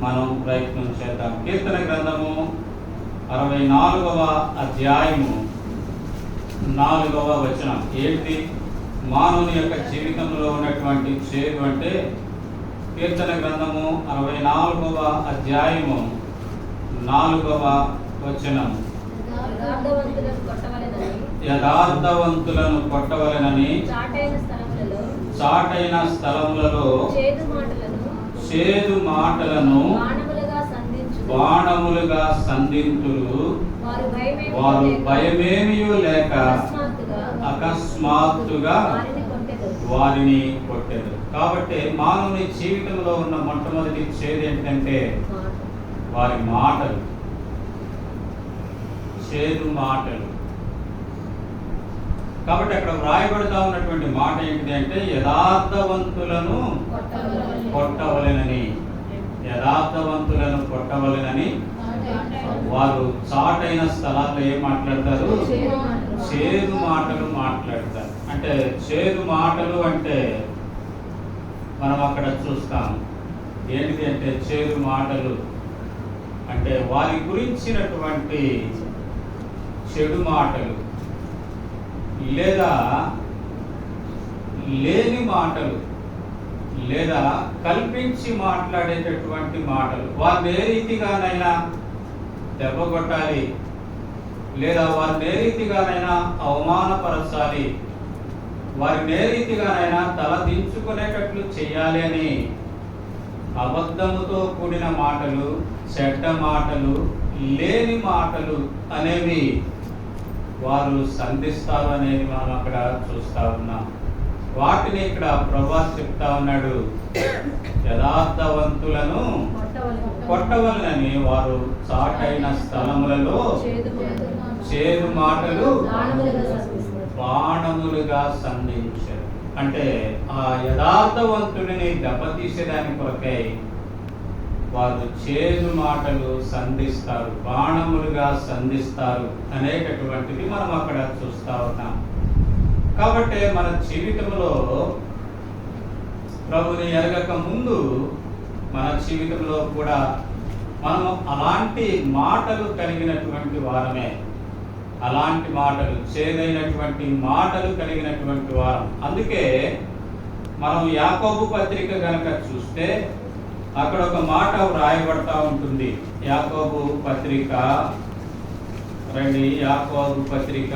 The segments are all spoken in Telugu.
మనం ప్రయత్నం చేద్దాం. కీర్తన గ్రంథము అరవై నాలుగవ అధ్యాయము నాలుగవ వచనం. ఏంటి? మానవుని యొక్క జీవితంలో ఉన్నటువంటి చేదు అంటే కీర్తన గ్రంథము అరవై నాలుగవ అధ్యాయము నాలుగవ వచనం. యథార్థవంతులను కొట్టవలెనని. చాటైన స్థలములలో. చేదు మాటలను బాణములుగా సంధింతులు వారు భయమేమి లేక భయమేమియూ లేక అకస్మాత్తుగా వారిని కొట్టేది కాబట్టి మానవుని జీవితంలో ఉన్న మొట్టమొదటి చేదు ఏంటంటే. వారి మాటలు. చేదు మాటలు. కాబట్టి అక్కడ వ్రాయబడతా ఉన్నటువంటి మాట ఏంటి అంటే యథార్థవంతులను కొట్టవలెనని. యథార్థవంతులను కొట్టవలెనని. వారు చాటైన స్థలాల్లో ఏం మాట్లాడతారు? చేదు మాటలు. చేదు మాటలు మాట్లాడతారు. అంటే చేదు మాటలు అంటే మనం అక్కడ చూస్తాం. ఏంటిది అంటే చేదు మాటలు? అంటే వారి గురించినటువంటి చెడు మాటలు. లేదా లేని మాటలు లేదా కల్పించి మాట్లాడేటటువంటి మాటలు వారిని ఏ రీతిగానైనా దెబ్బ కొట్టాలి లేదా వారిని ఏ రీతిగానైనా అవమానపరచాలి వారిని ఏ రీతిగానైనా తల దించుకునేటట్లు చేయాలి అని అబద్ధముతో కూడిన మాటలు చెడ్డ మాటలు లేని మాటలు అనేవి వారు సంధిస్తారు అనేది మనం అక్కడ చూస్తా ఉన్నాం వాటిని ఇక్కడ ప్రభా చెప్తా ఉన్నాడు యథార్థవంతులను కొట్టవలనని వారు చాటైన స్థలములలో చేదు మాటలు. బాణములుగా సంధించారు అంటే ఆ యథార్థవంతుడిని దెబ్బతీసేదాని కొరకై వారు చేదు మాటలు సంధిస్తారు బాణములుగా సంధిస్తారు అనేటటువంటిది మనం అక్కడ చూస్తా ఉన్నాం. కాబట్టి మన జీవితంలో ప్రభుని ఎరగక ముందు మన జీవితంలో కూడా మనం అలాంటి మాటలు కలిగినటువంటి వారమే. అలాంటి మాటలు చేదైనటువంటి మాటలు కలిగినటువంటి వారం. అందుకే మనం యాకోబు పత్రిక కనుక చూస్తే అక్కడ ఒక మాట వ్రాయబడతా ఉంటుంది. యాకోబు పత్రిక రండి యాకోబు పత్రిక.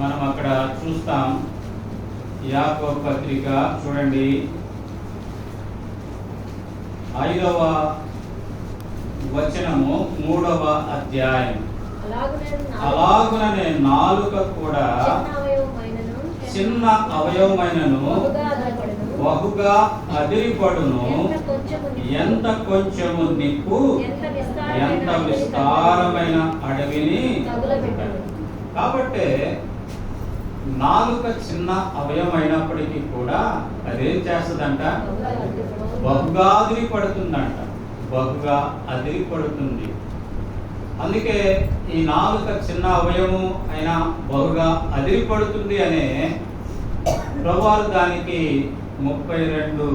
మనం అక్కడ చూస్తాం. యాకోబు పత్రిక చూడండి. ఐదవ వచనము మూడవ అధ్యాయం. అలాగుననే నాలుక కూడా చిన్న అవయవమైనను బహుగా అదరపడును. ఎంత కొంచెము నిప్పు, ఎంత విస్తారమైన అడవిని. కాబట్టి నాలుక చిన్న అవయమైనప్పటికీ కూడా అదేం చేస్తుందంట. బహుగా అదిరి పడుతుందంట బహుగా అదిరి పడుతుంది అందుకే ఈ నాలుక చిన్న అవయము అయినా బహుగా అదిరి పడుతుంది అనే ప్రభువారు దానికి ముప్పై రెండు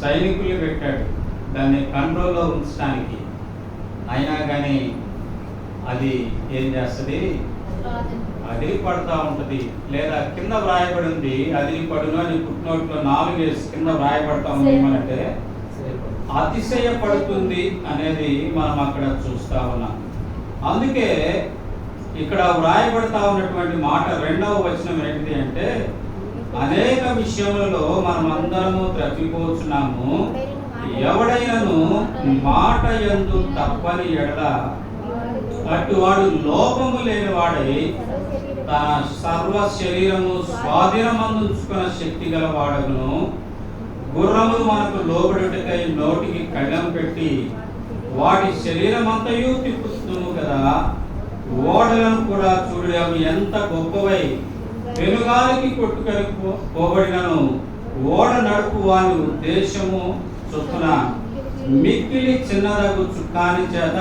సైనికులు పెట్టాడు. దాన్ని కంట్రోల్లో ఉంచడానికి. అయినా కానీ అది ఏం చేస్తుంది? అదిరి పడుతూ ఉంటుంది. లేదా కింద వ్రాయబడి ఉంది అదిరి పడును అని పుట్టినోట్లో నాలుగు వేసి కింద వ్రాయబడతా ఉంది ఏమంటే అతిశయపడుతుంది అనేది మనం అక్కడ చూస్తా ఉన్నాం. అందుకే ఇక్కడ వ్రాయబడతా ఉన్నటువంటి మాట రెండవ వచనం ఏంటి అంటే అనేక విషయములలో మనం అందరము తప్పిపోతున్నాము ఎవడైనను మాట ఎందు తప్పని ఎడల అటువాడు లోపము లేనివాడై తన సర్వ శరీరము స్వాధీనమందుకున్న శక్తి గల వాడను గుర్రములు మనకు లోబడుటకై నోటికి కళ్ళం పెట్టి వాటి శరీరమంతయు తిప్పుతున్నాము కదా. ఓడలను కూడా చూడడం ఎంత గొప్పవై పెనుగాలికి కొట్టుకొని పోబడినను. ఓడ నడుపు వాని ఉద్దేశము చొప్పున మిక్కిలి చిన్నదగు చుక్కాని చేత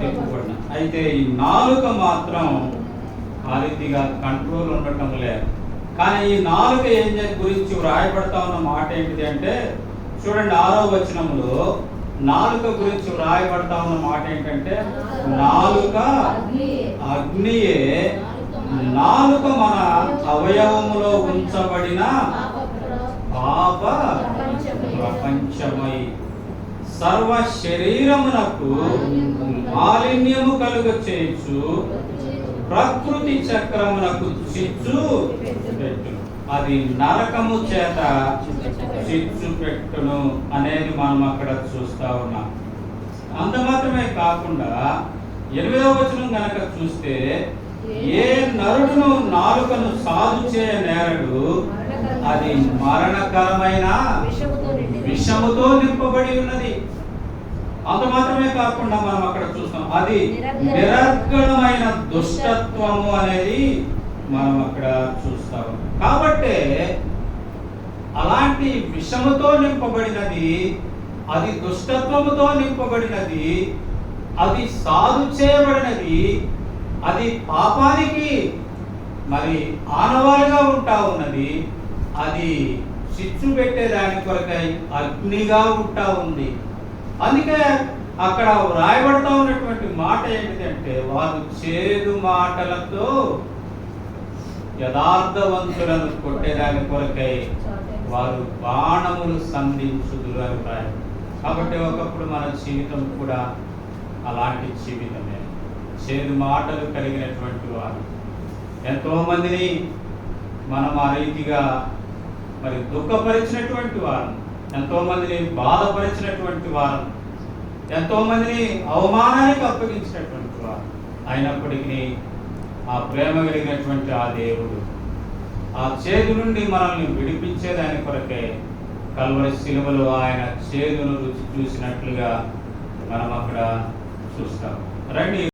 తిప్పబడిన. అయితే ఈ నాలుక మాత్రం ఆ రీతిగా కంట్రోల్ ఉండటం లేదు కానీ ఈ నాలుక ఏం గురించి వ్రాయబడతా ఉన్న మాట ఏంటిది అంటే చూడండి ఆరో వచనంలో నాలుక గురించి వ్రాయబడతా ఉన్న మాట ఏంటంటే నాలుక అగ్నియే. నాలుక మన అవయవములో ఉంచబడిన పాప ప్రపంచమై సర్వ శరీరమునకు మాలిన్యము కలుగ చేయొచ్చు ప్రకృతి చక్రమునకు చిచ్చు పెట్టు. అది నరకము చేత చిచ్చు పెట్టును అనేది మనం అక్కడ చూస్తా ఉన్నాం. అంత మాత్రమే కాకుండా ఎనిమిదవ వచనం కనుక చూస్తే ఏ నరుడును నాలుకను సాధు చేయ నేరడు అది మరణకరమైన విషముతో నింపబడి ఉన్నది. అంత మాత్రమే కాకుండా మనం అక్కడ చూస్తాం అది నిరర్గణమైన దుష్టత్వము అనేది మనం అక్కడ చూస్తాం. కాబట్టే అలాంటి విషముతో నింపబడినది అది దుష్టత్వముతో నింపబడినది అది సాధు చేయబడినది అది పాపానికి మరి ఆనవాలుగా ఉంటా ఉన్నది అది చిచ్చు పెట్టేదాని కొరకై అగ్నిగా ఉంటా ఉంది. అందుకే అక్కడ వ్రాయబడతా ఉన్నటువంటి మాట ఏమిటంటే వారు చేదు మాటలతో యథార్థవంతులను కొట్టేదాని కొరకై వారు బాణములు సంధించుదురు అని కాబట్టి ఒకప్పుడు మన జీవితం కూడా అలాంటి జీవితమే. చేదు మాటలు కలిగినటువంటి వారు. ఎంతో మందిని మనం ఆ రీతిగా మరి దుఃఖపరిచినటువంటి వారు ఎంతో మందిని బాధపరిచినటువంటి వారు ఎంతో మందిని అవమానానికి అప్పగించినటువంటి వారు అయినప్పటికీ ఆ ప్రేమ కలిగినటువంటి ఆ దేవుడు ఆ చేదు నుండి మనల్ని విడిపించేదాని కొరకే కల్వరి శిలువలో ఆయన చేదును రుచి చూసినట్లుగా మనం అక్కడ చూస్తాం. రండి.